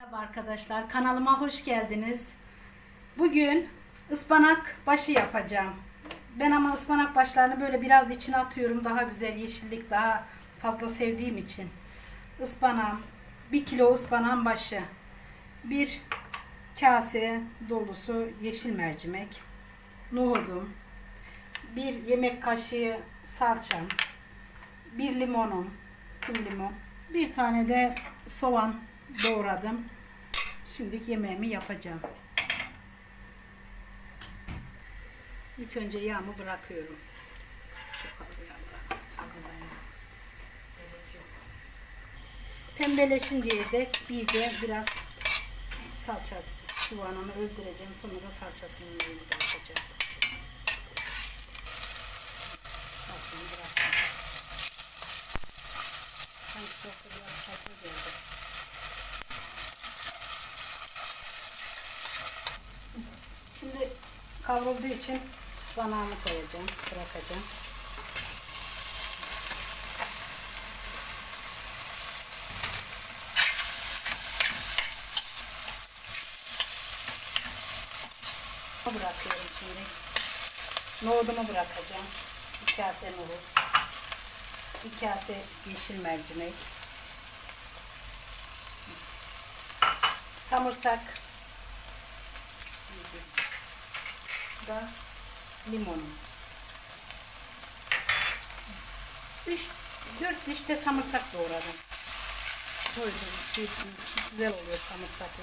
Merhaba arkadaşlar, kanalıma hoş geldiniz. Bugün ıspanak başı yapacağım. Ben ama ıspanak başlarını böyle biraz içine atıyorum. Daha güzel yeşillik daha fazla sevdiğim için. Ispanağım, 1 kilo ıspanağın başı. Bir kase dolusu yeşil mercimek. Nohudum. Bir yemek kaşığı salçam. Bir limonum. Tüm limon. Bir tane de soğan doğradım. Şimdi yemeğimi yapacağım. İlk önce yağımı bırakıyorum. Çok az yağ bırak. Pembeleşinceye dek iyice biraz salçası soğanını öldüreceğim. Sonra da salçasını yeni bırakacağım. Salçamı bıraktım. Sanki soslu biraz fazla geldi. Şimdi kavrulduğu için ıspanağımı koyacağım, bırakacağım. Bırakıyorum şimdi. Nohudumu bırakacağım. Bir kase nohut. Bir kase yeşil mercimek. Samırsak. Da limonum. 3 4 diş de samırsak doğradım. Koydum. Şey, güzel oluyor samırsaklı.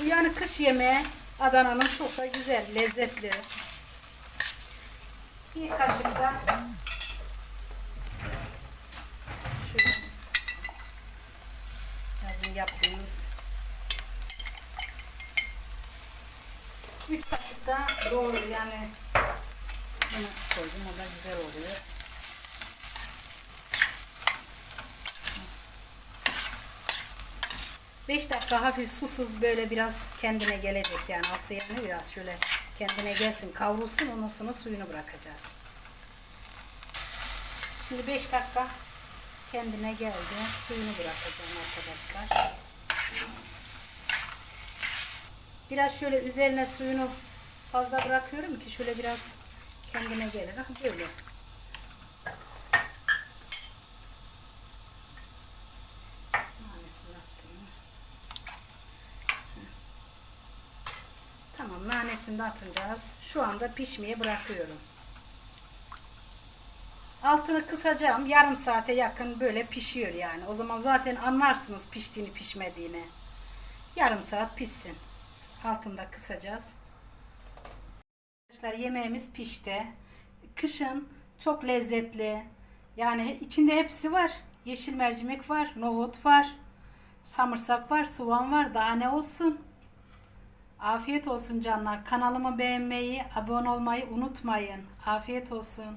Bu yani kış yemeği Adana'nın çok da güzel, lezzetli. Bir kaşık da şöyle yazın yaptığımız 3 kaşık da doğru yani nasıl koydum o da güzel oluyor. Beş dakika hafif susuz böyle biraz kendine gelecek yani altı yanı biraz şöyle kendine gelsin kavrulsun ondan sonra suyunu bırakacağız. Şimdi 5 dakika kendine geldi. Suyunu bırakacağım arkadaşlar. Biraz şöyle üzerine suyunu fazla bırakıyorum ki şöyle biraz kendine gelir. Ha, böyle. Attım. Hı. Tamam nanesini de atacağız. Şu anda pişmeye bırakıyorum. Altını kısacağım. Yarım saate yakın böyle pişiyor yani. O zaman zaten anlarsınız piştiğini pişmediğini. Yarım saat pişsin. Altında kısacağız. Arkadaşlar yemeğimiz pişti. Kışın çok lezzetli. Yani içinde hepsi var. Yeşil mercimek var, nohut var, samırsak var, soğan var. Daha ne olsun? Afiyet olsun canlar. Kanalımı beğenmeyi, abone olmayı unutmayın. Afiyet olsun.